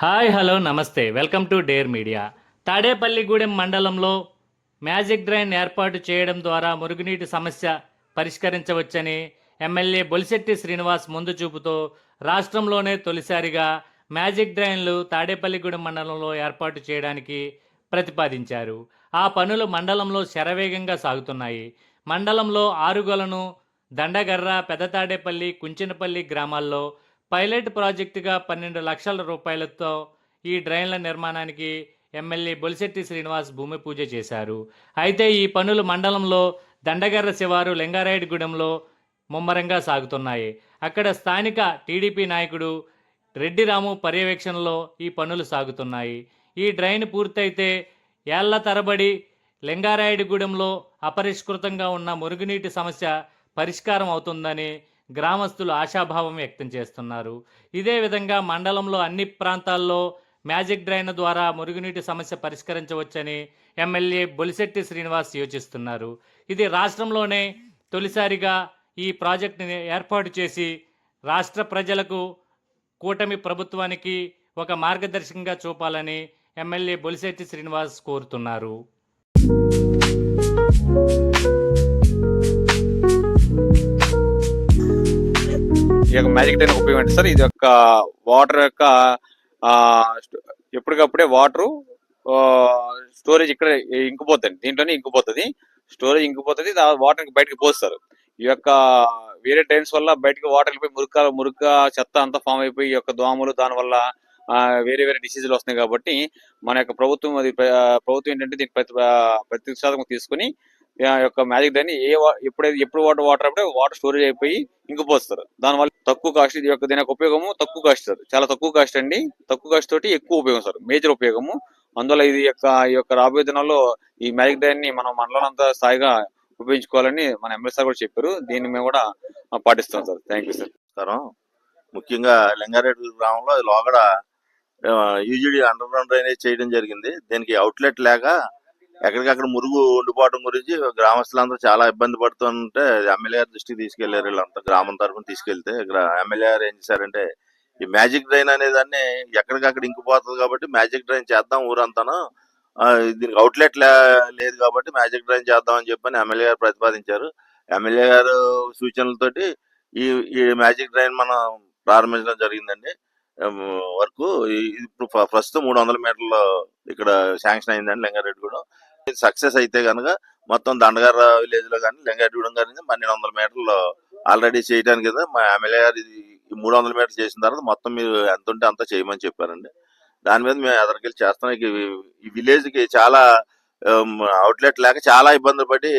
Hi hello నమస్తే. Welcome to dare media. Tadepalligudem మండలంలో magic drain ఏర్పాటు చేయడం ద్వారా మురుగునీటి సమస్య పరిష్కరించవచ్చని ఎమ్మెల్యే బొలిశెట్టి శ్రీనివాస్ ముందు చూపుతో రాష్ట్రంలోనే తొలిసారిగా మ్యాజిక్ డ్రైన్లు తాడేపల్లిగూడెం మండలంలో ఏర్పాటు చేయడానికి ప్రతిపాదించారు. ఆ పనులు మండలంలో శరవేగంగా సాగుతున్నాయి. మండలంలో ఆరుగొలను దండగర్ర పెదతాడేపల్లి కుంచినపల్లి గ్రామాల్లో పైలట్ ప్రాజెక్టుగా పన్నెండు లక్షల రూపాయలతో ఈ డ్రైన్ల నిర్మాణానికి ఎమ్మెల్యే బొలిశెట్టి శ్రీనివాస్ భూమి పూజ చేశారు. అయితే ఈ పనులు మండలంలో దండగర్ర శివారు లింగారాయుడిగూడెంలో ముమ్మరంగా సాగుతున్నాయి. అక్కడ స్థానిక టీడీపీ నాయకుడు రెడ్డి రాము పర్యవేక్షణలో ఈ పనులు సాగుతున్నాయి. ఈ డ్రైన్ పూర్తయితే ఏళ్ళ తరబడి లింగారాయుడిగూడెంలో అపరిష్కృతంగా ఉన్న మురుగునీటి సమస్య పరిష్కారం అవుతుందని గ్రామస్తులు ఆశాభావం వ్యక్తం చేస్తున్నారు. ఇదే విధంగా మండలంలో అన్ని ప్రాంతాల్లో మ్యాజిక్ డ్రైన్ ద్వారా మురుగునీటి సమస్య పరిష్కరించవచ్చని ఎమ్మెల్యే బొలిశెట్టి శ్రీనివాస్ యోచిస్తున్నారు. ఇది రాష్ట్రంలోనే తొలిసారిగా ఈ ప్రాజెక్టుని ఏర్పాటు చేసి రాష్ట్ర ప్రజలకు కూటమి ప్రభుత్వానికి ఒక మార్గదర్శకంగా చూపాలని ఎమ్మెల్యే బొలిశెట్టి శ్రీనివాస్ కోరుతున్నారు. ఈ యొక్క మ్యాజిక్ టైన్ ఉపయోగం ఏంటి? సార్ ఇది యొక్క వాటర్ యొక్క ఆ, ఎప్పటికప్పుడే వాటరు స్టోరేజ్ ఇక్కడ ఇంకిపోతుంది. దీంట్లోనే ఇంకిపోతుంది. స్టోరేజ్ ఇంకిపోతుంది. వాటర్ బయటకు పోస్తారు. ఈ యొక్క వేరే ట్రైన్స్ వల్ల బయటకు వాటర్ వెళ్ళిపోయి మురుక మురుక చెత్త అంతా ఫామ్ అయిపోయి ఈ యొక్క దోమలు దానివల్ల వేరే వేరే డిసీజులు వస్తున్నాయి కాబట్టి మన యొక్క ప్రభుత్వం అది ప్రభుత్వం ఏంటంటే దీనికి ప్రతి ప్రతిష్టాత్మక తీసుకుని యొక్క మ్యాజిక్ దాన్ని ఏ ఎప్పుడైతే ఎప్పుడు వాటర్ వాటర్ అప్పుడే వాటర్ స్టోరేజ్ అయిపోయి ఇంకిపోస్తారు దానివల్ల తక్కువ కాస్ట్ ఇది యొక్క దీని యొక్క ఉపయోగము తక్కువ కాస్ట్ సార్ చాలా తక్కువ కాస్ట్ అండి. తక్కువ కాస్ట్ తోటి ఎక్కువ ఉపయోగం సార్. మేజర్ ఉపయోగము. అందువల్ల ఇది యొక్క ఈ యొక్క రాబోయే దినాల్లో ఈ మ్యాజిక్ డ్రైన్ని మనం మనలోనంతా స్థాయిగా ఉపయోగించుకోవాలని మన ఎమ్మెల్యే సార్ కూడా చెప్పారు. దీన్ని మేము కూడా పాటిస్తాం సార్. థ్యాంక్ యూ సార్ ముఖ్యంగా లింగారెడ్డి గ్రామంలో లోగడ యూజీడీ అండర్ గ్రౌండ్ డ్రైనేజ్ చేయడం జరిగింది. దీనికి అవుట్లెట్ లేక ఎక్కడికక్కడ మురుగు ఉండిపోవడం గురించి గ్రామస్తులందరూ చాలా ఇబ్బంది పడుతుంటే ఎమ్మెల్యే గారి దృష్టికి తీసుకెళ్ళారు. వీళ్ళంతా గ్రామం తరఫున తీసుకెళ్తే ఎమ్మెల్యే గారు ఏం చేశారంటే ఈ మ్యాజిక్ డ్రైన్ అనేదాన్ని ఎక్కడికక్కడ ఇంకిపోతుంది కాబట్టి మ్యాజిక్ డ్రైన్ చేద్దాం ఊరంతాను. దీనికి అవుట్లెట్ లేదు కాబట్టి మ్యాజిక్ డ్రైన్ చేద్దాం అని చెప్పని ఎమ్మెల్యే గారు ప్రతిపాదించారు. ఎమ్మెల్యే గారు సూచనలతోటి ఈ ఈ మ్యాజిక్ డ్రైన్ మనం ప్రారంభించడం జరిగిందండి. వరకు వర్క్ ఇప్పుడు ప్రస్తుతం మూడు వందల మీటర్లు ఇక్కడ శాంక్షన్ అయిందండి లింగారెడ్డి కూడా సక్సెస్ అయితే కనుక మొత్తం దండగార విలేజ్లో కానీ లింగారెడ్డిగూడెం కానీ పన్నెండు వందల మీటర్లు ఆల్రెడీ చేయడానికి కదా మా ఎమ్మెల్యే గారు ఇది మూడు వందల మీటర్లు చేసిన తర్వాత మొత్తం మీరు ఎంత ఉంటే అంత చేయమని చెప్పారండి. దాని మీద మేము ఎదరికెళ్ళి చేస్తాం ఈ- విలేజ్కి విలేజ్కి చాలా అవుట్లెట్ లేక చాలా ఇబ్బందులు పడి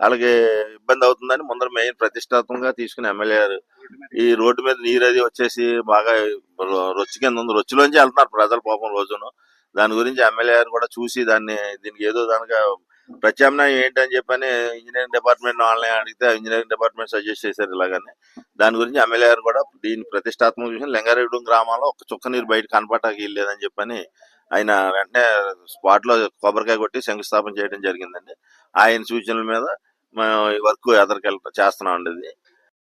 వాళ్ళకి ఇబ్బంది అవుతుందని ముందర మెయిన్ ప్రతిష్టాత్మకంగా తీసుకుని ఎమ్మెల్యే గారు ఈ రోడ్డు మీద నీరు అది వచ్చేసి బాగా రొచ్చు కింద ఉంది. రొచ్చులోంచి వెళ్తున్నారు ప్రజల పాపం రోజును. దాని గురించి ఎమ్మెల్యే గారు కూడా చూసి దాన్ని దీనికి ఏదో దానికి ప్రత్యామ్నాయం ఏంటని చెప్పని ఇంజనీరింగ్ డిపార్ట్మెంట్ వాళ్ళని అడిగితే ఇంజనీరింగ్ డిపార్ట్మెంట్ సజెస్ట్ చేశారు ఇలాగనే. దాని గురించి ఎమ్మెల్యే గారు కూడా దీని ప్రతిష్టాత్మక విషయం లింగారెడ్డి గ్రామంలో ఒక చుక్క నీరు బయట కనపడటానికి లేదని చెప్పని ఆయన వెంటనే స్పాట్లో కొబ్బరికాయ కొట్టి శంకుస్థాపన చేయడం జరిగిందండి. ఆయన సూచనల మీద మేము ఈ వర్క్ ఎదరికెళ్ళ చేస్తున్నాం అండి